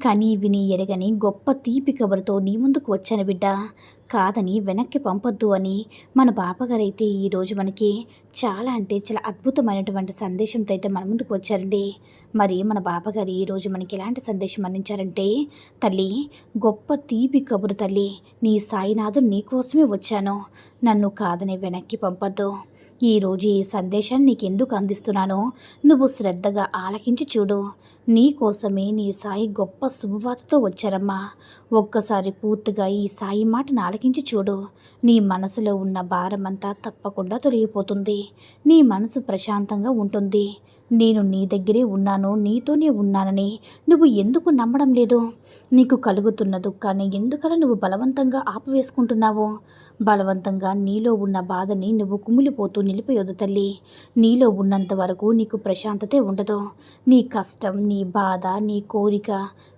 కానీ విని ఎరగని గొప్ప తీపి కబురుతో నీ ముందుకు వచ్చాను బిడ్డ. కాదని వెనక్కి పంపొద్దు అని మన బాపగారైతే ఈరోజు మనకి చాలా అంటే చాలా అద్భుతమైనటువంటి సందేశంతో అయితే మన ముందుకు వచ్చారండి. మరి మన బాపగారు ఈరోజు మనకి ఎలాంటి సందేశం అందించారంటే తల్లి గొప్ప తీపి కబురు తల్లి నీ సాయినాథు నీకోసమే వచ్చాను. నన్ను కాదని వెనక్కి పంపొద్దు. ఈరోజు ఈ సందేశాన్ని నీకెందుకు అందిస్తున్నానో నువ్వు శ్రద్ధగా ఆలకించి చూడు. నీ కోసమే నీ సాయి గొప్ప శుభవార్తతో వచ్చారమ్మా. ఒక్కసారి పూర్తిగా ఈ సాయి మాటను ఆలకించి చూడు. నీ మనసులో ఉన్న భారమంతా తప్పకుండా తొలగిపోతుంది. నీ మనసు ప్రశాంతంగా ఉంటుంది. నేను నీ దగ్గరే ఉన్నాను. నీతోనే ఉన్నానని నువ్వు ఎందుకు నమ్మడం లేదు? నీకు కలుగుతున్న దుఃఖాన్ని ఎందుకలా నువ్వు బలవంతంగా ఆపవేసుకుంటున్నావు? బలవంతంగా నీలో ఉన్న బాధని నువ్వు కుమిలిపోతూ నిలిపేయొద్దు తల్లి. నీలో ఉన్నంత వరకు నీకు ప్రశాంతతే ఉండదు. నీ కష్టం నీ బాధ నీ కోరిక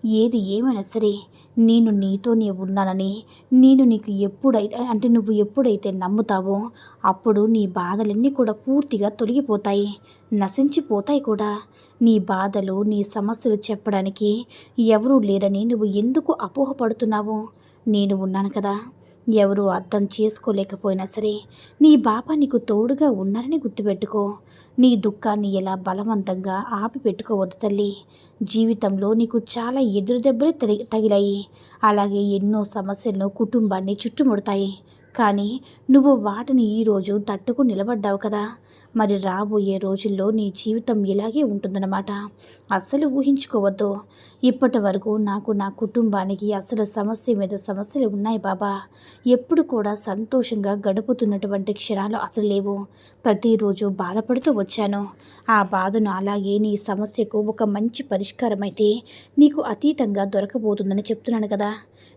ఏది ఏమైనా సరే నేను నీతోనే ఉన్నానని నేను నీకు ఎప్పుడైతే అంటే నువ్వు ఎప్పుడైతే నమ్ముతావో అప్పుడు నీ బాధలన్నీ కూడా పూర్తిగా తొలగిపోతాయి నశించిపోతాయి కూడా. నీ బాధలు నీ సమస్యలు చెప్పడానికి ఎవరూ లేరని నువ్వు ఎందుకు అపోహపడుతున్నావు? నేను ఉన్నాను కదా. ఎవరు అర్థం చేసుకోలేకపోయినా సరే నీ బాబా నీకు తోడుగా ఉన్నారని గుర్తుపెట్టుకో. నీ దుఃఖాన్ని ఎలా బలవంతంగా ఆపి పెట్టుకోవద్దు తల్లి. జీవితంలో నీకు చాలా ఎదురు దెబ్బలు తగి తగిలాయి. అలాగే ఎన్నో సమస్యలను కుటుంబాన్ని చుట్టుముడతాయి. కానీ నువ్వు వాటిని ఈరోజు తట్టుకు నిలబడ్డావు కదా. మరి రాబోయే రోజుల్లో నీ జీవితం ఇలాగే ఉంటుందన్నమాట. అస్సలు ఊహించుకోవద్దు. ఇప్పటి వరకు నాకు నా కుటుంబానికి అసలు సమస్య మీద సమస్యలు ఉన్నాయి బాబా. ఎప్పుడు కూడా సంతోషంగా గడుపుతున్నటువంటి క్షణాలు అసలు లేవు. ప్రతిరోజు బాధపడుతూ వచ్చాను. ఆ బాధను అలాగే నీ సమస్యకు ఒక మంచి పరిష్కారం అయితే నీకు అతీతంగా దొరకబోతుందని చెప్తున్నాను కదా.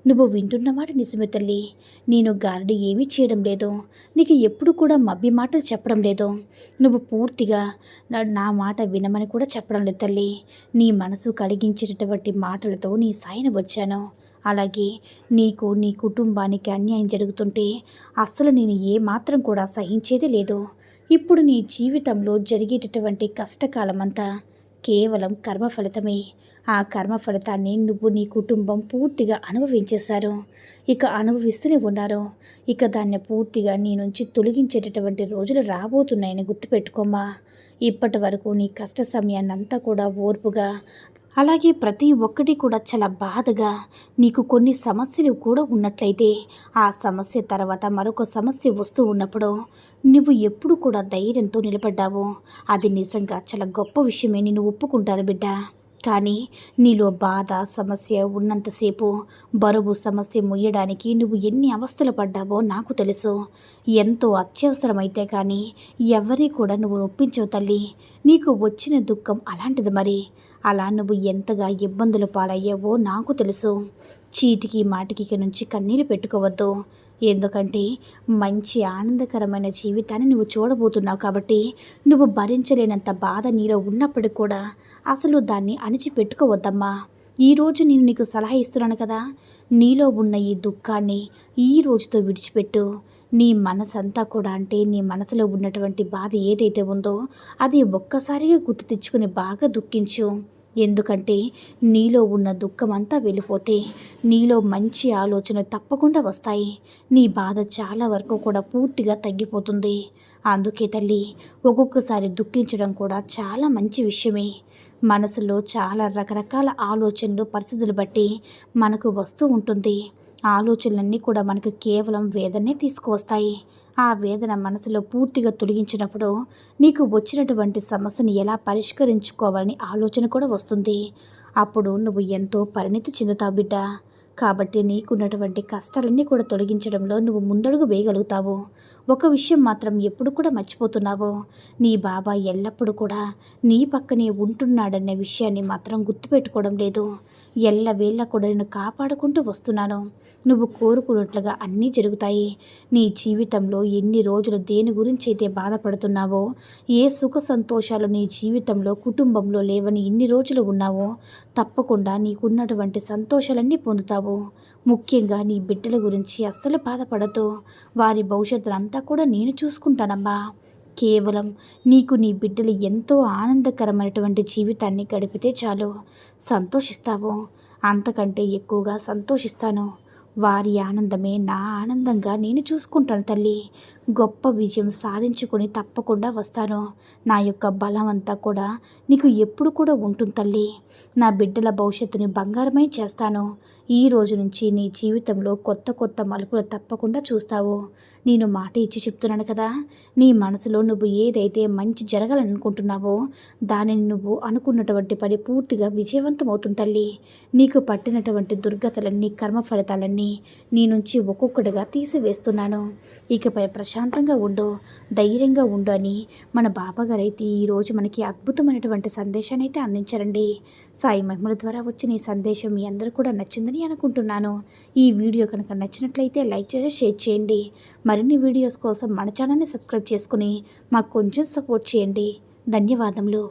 నువ్వు వింటున్న మాట నిజమే తల్లి. నేను గారడి ఏమీ చేయడం లేదు. నీకు ఎప్పుడు కూడా మబ్బి మాటలు చెప్పడం లేదు. నువ్వు పూర్తిగా నా- నా మాట వినమని కూడా చెప్పడం లేదు తల్లి. నీ మనసు కలిగించేటటువంటి మాటలతో నీ సాయన వచ్చాను. అలాగే నీకు నీ కుటుంబానికి అన్యాయం జరుగుతుంటే అస్సలు నేను ఏ మాత్రం కూడా సహించేది లేదు. ఇప్పుడు నీ జీవితంలో జరిగేటటువంటి కష్టకాలమంతా కేవలం కర్మ ఫలితమే. ఆ కర్మ ఫలితాన్ని నువ్వు నీ కుటుంబం పూర్తిగా అనుభవించేశారు. ఇక అనుభవిస్తూనే ఉన్నారు. ఇక దాన్ని పూర్తిగా నీ నుంచి తొలగించేటటువంటి రోజులు రాబోతున్నాయని గుర్తుపెట్టుకోమ్మా. ఇప్పటి వరకు నీ కష్ట సమయాన్నంతా కూడా ఓర్పుగా అలాగే ప్రతి ఒక్కటి కూడా చాలా బాధగా నీకు కొన్ని సమస్యలు కూడా ఉన్నట్లయితే ఆ సమస్య తర్వాత మరొక సమస్య వస్తూ ఉన్నప్పుడు నువ్వు ఎప్పుడు కూడా ధైర్యంతో నిలబడ్డావు అది నిజంగా చాలా గొప్ప విషయమే. నేను ఒప్పుకుంటాను బిడ్డ. కానీ నీలో బాధ సమస్య ఉన్నంతసేపు బరువు సమస్య ముయ్యడానికి నువ్వు ఎన్ని అవస్థలు పడ్డావో నాకు తెలుసు. ఎంతో అత్యవసరమైతే కానీ ఎవరి కూడా నువ్వు ఒప్పించవు తల్లి. నీకు వచ్చిన దుఃఖం అలాంటిది మరి. అలా నువ్వు ఎంతగా ఇబ్బందులు పాలయ్యావో నాకు తెలుసు. చీటికి మాటికి నుంచి కన్నీళ్ళు పెట్టుకోవద్దు. ఎందుకంటే మంచి ఆనందకరమైన జీవితాన్ని నువ్వు చూడబోతున్నావు కాబట్టి నువ్వు భరించలేనంత బాధ నీలో ఉన్నప్పటికి కూడా అసలు దాన్ని అణిచిపెట్టుకోవద్దమ్మా. ఈరోజు నేను నీకు సలహా ఇస్తున్నాను కదా. నీలో ఉన్న ఈ దుఃఖాన్ని ఈ రోజుతో విడిచిపెట్టు. నీ మనసంతా కూడా అంటే నీ మనసులో ఉన్నటువంటి బాధ ఏదైతే ఉందో అది ఒక్కసారిగా గుర్తు తెచ్చుకుని బాగా దుఃఖించు. ఎందుకంటే నీలో ఉన్న దుఃఖం అంతా వెళ్ళిపోతే నీలో మంచి ఆలోచనలు తప్పకుండా వస్తాయి. నీ బాధ చాలా వరకు కూడా పూర్తిగా తగ్గిపోతుంది. అందుకే తల్లి ఒక్కొక్కసారి దుఃఖించడం కూడా చాలా మంచి విషయమే. మనసులో చాలా రకరకాల ఆలోచనలు పరిస్థితులు బట్టి మనకు వస్తూ ఉంటుంది. ఆలోచనలన్నీ కూడా మనకు కేవలం వేదనే తీసుకువస్తాయి. ఆ వేదన మనసులో పూర్తిగా తొలగించినప్పుడు నీకు వచ్చినటువంటి సమస్యని ఎలా పరిష్కరించుకోవాలని ఆలోచన కూడా వస్తుంది. అప్పుడు నువ్వు ఎంతో పరిణితి చెందుతావు బిడ్డ. కాబట్టి నీకున్నటువంటి కష్టాలన్నీ కూడా తొలగించడంలో నువ్వు ముందడుగు వేయగలుగుతావు. ఒక విషయం మాత్రం ఎప్పుడు కూడా మర్చిపోతున్నావో? నీ బాబా ఎల్లప్పుడూ కూడా నీ పక్కనే ఉంటున్నాడనే విషయాన్ని మాత్రం గుర్తుపెట్టుకోవడం లేదు. ఎల్లవేళ్ళ కూడా నేను కాపాడుకుంటూ వస్తున్నాను. నువ్వు కోరుకున్నట్లుగా అన్నీ జరుగుతాయి. నీ జీవితంలో ఎన్ని రోజులు దేని గురించి అయితే బాధపడుతున్నావో ఏ సుఖ సంతోషాలు నీ జీవితంలో కుటుంబంలో లేవని ఇన్ని రోజులు ఉన్నావో తప్పకుండా నీకున్నటువంటి సంతోషాలన్నీ పొందుతావు. ముఖ్యంగా నీ బిడ్డల గురించి అస్సలు బాధపడదు వారి భవిష్యత్తును అంతా కూడా నేను చూసుకుంటానమ్మా. కేవలం నీకు నీ బిడ్డలు ఎంతో ఆనందకరమైనటువంటి జీవితాన్ని గడిపితే చాలు. సంతోషిస్తావు. అంతకంటే ఎక్కువగా సంతోషిస్తాను. వారి ఆనందమే నా ఆనందంగా నేను చూసుకుంటాను తల్లి. గొప్ప విజయం సాధించుకొని తప్పకుండా వస్తాను. నా యొక్క బలం అంతా కూడా నీకు ఎప్పుడు కూడా ఉంటుంది తల్లి. నా బిడ్డల భవిష్యత్తుని బంగారమై చేస్తాను. ఈ రోజు నుంచి నీ జీవితంలో కొత్త కొత్త మలుపులు తప్పకుండా చూస్తావు. నేను మాట ఇచ్చి చెప్తున్నాను కదా. నీ మనసులో నువ్వు ఏదైతే మంచి జరగాలనుకుంటున్నావో దానిని నువ్వు అనుకున్నటువంటి పని పూర్తిగా విజయవంతమవుతుంది తల్లి. నీకు పట్టినటువంటి దుర్గతలన్నీ కర్మ ఫలితాలన్నీ నీ నుంచి ఒక్కొక్కటిగా తీసివేస్తున్నాను. ఇకపై ప్రశాంతంగా ఉండు ధైర్యంగా ఉండు అని మన బాబాగారు అయితే ఈరోజు మనకి అద్భుతమైనటువంటి సందేశాన్ని అయితే అందించారండి. సాయి మహిమల ద్వారా వచ్చిన ఈ సందేశం మీ అందరూ కూడా నచ్చిందని నచ్చిందని అనుకుంటున్నాను. ఈ వీడియో కనుక నచ్చినట్లయితే లైక్ చేసి షేర్ చేయండి. మరిన్ని వీడియోస్ కోసం మన ఛానల్ని సబ్స్క్రైబ్ చేసుకుని మాకు కొంచెం సపోర్ట్ చేయండి. ధన్యవాదములు.